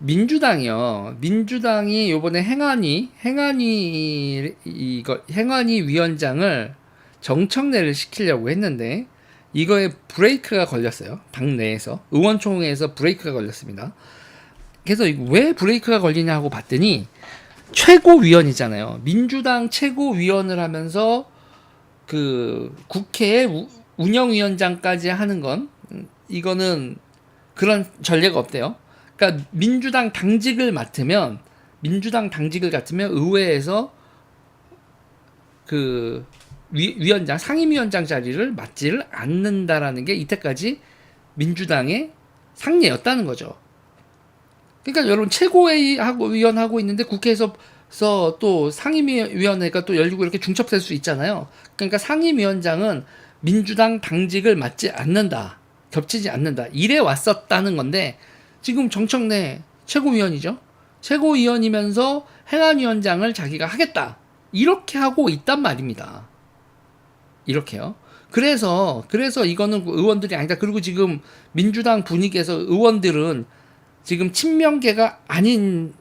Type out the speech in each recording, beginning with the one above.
민주당이요. 민주당이 요번에 행안위 행안위 이거 행안위 위원장을 정청래를 시키려고 했는데 이거에 브레이크가 걸렸어요. 당 내에서 의원총회에서 브레이크가 걸렸습니다. 그래서 왜 브레이크가 걸리냐 하고 봤더니 최고위원이잖아요. 민주당 최고위원을 하면서 그 국회 우- 운영위원장까지 하는 건 음, 이거는 그런 전례가 없대요. 그러니까 민주당 당직을 맡으면 민주당 당직을 맡으면 의회에서 그 위, 위원장 상임위원장 자리를 맡지를 않는다라는 게 이때까지 민주당의 상례였다는 거죠. 그러니까 여러분 최고회의 하고 위원 하고 있는데 국회에서 서또 상임위원회가 또 열리고 이렇게 중첩될 수 있잖아요. 그러니까 상임위원장은 민주당 당직을 맡지 않는다. 겹치지 않는다. 이래 왔었다는 건데 지금 정청래 최고위원이죠. 최고위원이면서 행안위원장을 자기가 하겠다. 이렇게 하고 있단 말입니다. 이렇게요. 그래서 그래서 이거는 의원들이 아니다. 그리고 지금 민주당 분위기에서 의원들은 지금 친명계가 아닌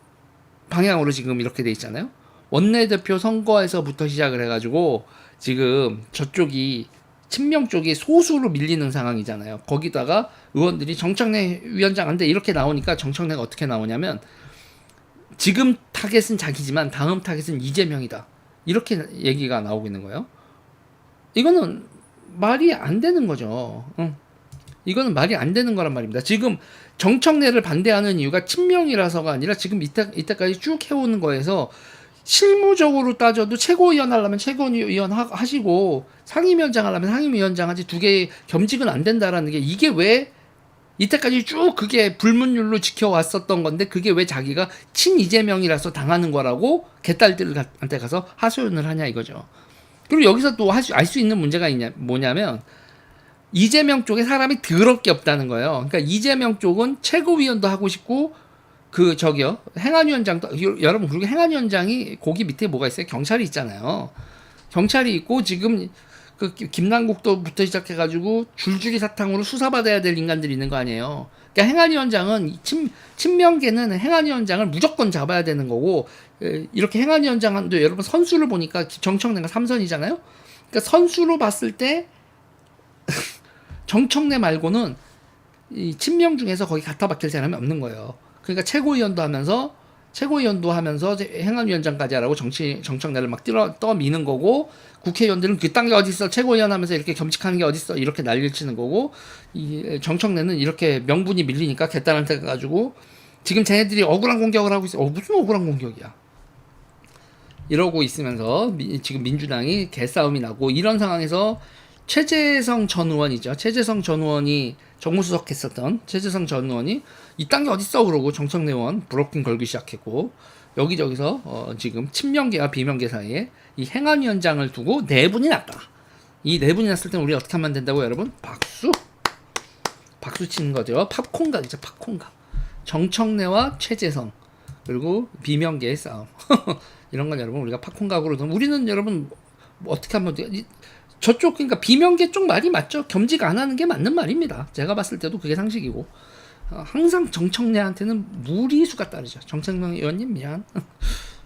방향으로 지금 이렇게 돼 있잖아요. 원내대표 선거에서부터 시작을 해가지고 지금 저쪽이 친명 쪽이 소수로 밀리는 상황이잖아요. 거기다가 의원들이 정청래 위원장 안돼 이렇게 나오니까 정청래가 어떻게 나오냐면 지금 타겟은 자기지만 다음 타겟은 이재명이다. 이렇게 얘기가 나오고 있는 거예요. 이거는 말이 안 되는 거죠. 응. 이거는 말이 안 되는 거란 말입니다. 지금 정청래를 반대하는 이유가 친명이라서가 아니라 지금 이때, 이때까지 쭉 해오는 거에서 실무적으로 따져도 최고위원 하려면 최고위원 하, 하시고 상임위원장 하려면 상임위원장 하지 두 개의 겸직은 안 된다라는 게 이게 왜 이때까지 쭉 그게 불문율로 지켜왔었던 건데 그게 왜 자기가 친 이재명이라서 당하는 거라고 개딸들한테 가서 하소연을 하냐 이거죠. 그리고 여기서 또 알 수 있는 문제가 있냐 뭐냐면 이재명 쪽에 사람이 더럽게 없다는 거예요. 그러니까 이재명 쪽은 최고위원도 하고 싶고 그 저기요 행안위원장도 여- 여러분 그리고 행안위원장이 거기 밑에 뭐가 있어요? 경찰이 있잖아요. 경찰이 있고 지금 그 김- 김남국도부터 시작해가지고 줄줄이 사탕으로 수사받아야 될 인간들이 있는 거 아니에요. 그러니까 행안위원장은 이 친, 친명계는 행안위원장을 무조건 잡아야 되는 거고 에, 이렇게 행안위원장도 여러분 선수를 보니까 정청래가 삼선이잖아요. 그러니까 선수로 봤을 때 정청래 말고는 이 친명 중에서 거기 갖다 박힐 사람이 없는 거예요. 그러니까 최고위원도 하면서 최고위원도 하면서 행안위원장까지 하라고 정치 정청래를 막 뛰어 떠미는 거고 국회의원들은 그딴 게 어딨어 최고위원 하면서 이렇게 겸직하는 게 어딨어 이렇게 난리를 치는 거고 이 정청래는 이렇게 명분이 밀리니까 개딸한테 가가지고 지금 쟤네들이 억울한 공격을 하고 있어. 어 무슨 억울한 공격이야? 이러고 있으면서 미- 지금 민주당이 개싸움이 나고 이런 상황에서 최재성 전 의원이죠. 최재성 전 의원이 정무수석 했었던 최재성 전 의원이 이딴 게 어딨어 그러고 정청래 의원 브로킹 걸기 시작했고 여기저기서 어, 지금 친명계와 비명계 사이에 이 행안위원장을 두고 네 분이 났다. 이네 분이 났을 때 우리 어떻게 하면 된다고 여러분? 박수. 박수 치는 거죠. 팝콘각이죠. 팝콘각. 정청래와 최재성 그리고 비명계의 싸움. 이런 건 여러분 우리가 팝콘각으로 좀 우리는 여러분 뭐 어떻게 하면 저쪽 그러니까 비명계 쪽 말이 맞죠. 겸직 안 하는 게 맞는 말입니다. 제가 봤을 때도 그게 상식이고 어, 항상 정청래한테는 무리수가 따르죠. 정청래 의원님 미안.